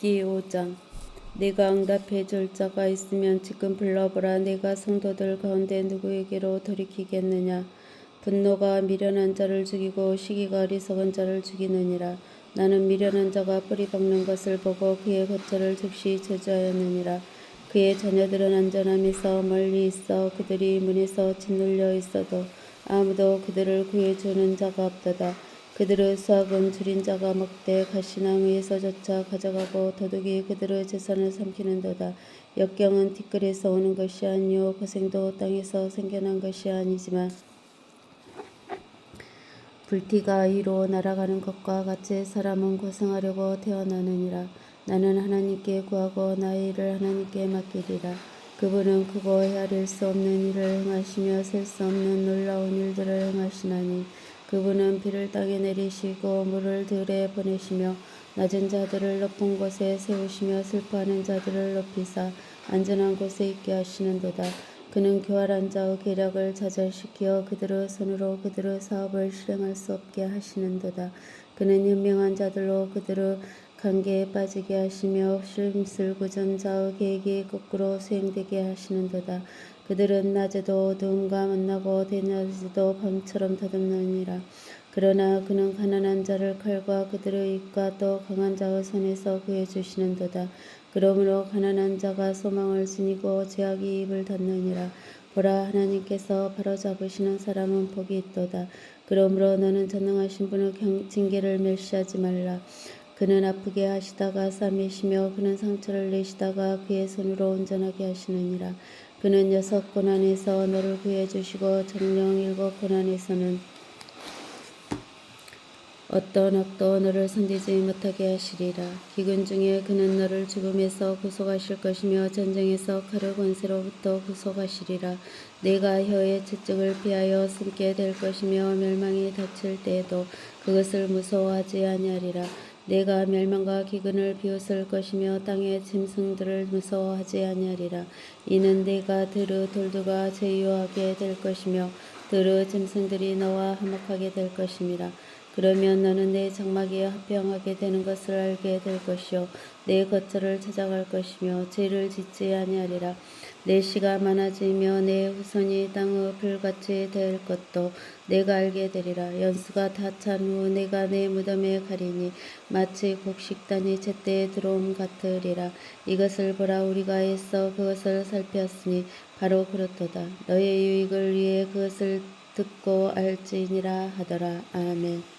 기 5장 네가 응답해 줄 자가 있으면 지금 불러보라. 네가 성도들 가운데 누구에게로 돌이키겠느냐? 분노가 미련한 자를 죽이고 시기가 어리석은 자를 죽이느니라. 나는 미련한 자가 뿌리 박는 것을 보고 그의 거처를 즉시 저주하였느니라. 그의 자녀들은 안전함에서 멀리 있어 그들이 문에서 짓눌려 있어도 아무도 그들을 구해주는 자가 없도다 그들의 수확은 줄인 자가 먹되 가시나무에서조차 가져가고 도둑이 그들의 재산을 삼키는도다. 역경은 티끌에서 오는 것이 아니요 고생도 땅에서 생겨난 것이 아니지만 불티가 위로 날아가는 것과 같이 사람은 고생하려고 태어나느니라. 나는 하나님께 구하고 나의 일을 하나님께 맡기리라. 그분은 크고 헤아릴 수 없는 일을 행하시며 셀 수 없는 놀라운 일들을 행하시나니 그분은 비를 땅에 내리시고 물을 들에 보내시며 낮은 자들을 높은 곳에 세우시며 슬퍼하는 자들을 높이사 안전한 곳에 있게 하시는도다. 그는 교활한 자의 계략을 좌절시켜 그들의 손으로 그들의 사업을 실행할 수 없게 하시는도다. 그는 현명한 자들로 그들의 관계에 빠지게 하시며 심술구전 자의 계획이 거꾸로 수행되게 하시는도다. 그들은 낮에도 어두움과 만나고 대낮에도 밤처럼 더듬느니라. 그러나 그는 가난한 자를 칼과 그들의 입과 또 강한 자의 손에서 구해주시는도다. 그러므로 가난한 자가 소망을 지니고 죄악이 입을 닫느니라. 보라 하나님께서 바로잡으시는 사람은 복이 있도다. 그러므로 너는 전능하신 분의 경- 징계를 멸시하지 말라. 그는 아프게 하시다가 싸매시며 그는 상처를 내시다가 그의 손으로 온전하게 하시느니라. 그는 여섯 고난에서 너를 구해 주시고 정령 일곱 고난에서는 어떤 악도 너를 손대지 못하게 하시리라. 기근 중에 그는 너를 죽음에서 구속하실 것이며 전쟁에서 칼의 권세로부터 구속하시리라. 내가 혀의 채찍을 피하여 숨게 될 것이며 멸망이 닥칠 때에도 그것을 무서워하지 아니하리라. 내가 멸망과 기근을 비웃을 것이며 땅의 짐승들을 무서워하지 아니하리라. 이는 내가 들의 돌두가 제유하게 될 것이며 들의 짐승들이 너와 화목하게 될 것임이라. 그러면 너는 내 장막에 합병하게 되는 것을 알게 될 것이요 내 거처를 찾아갈 것이며 죄를 짓지 아니하리라 내 씨가 많아지며 내 후손이 땅의 풀같이 될 것도 내가 알게 되리라. 연수가 다 찬 후 내가 내 무덤에 가리니 마치 곡식단이 제때에 들어옴 같으리라. 이것을 보라 우리가 애써 그것을 살폈으니 바로 그렇도다. 너의 유익을 위해 그것을 듣고 알지니라 하더라. 아멘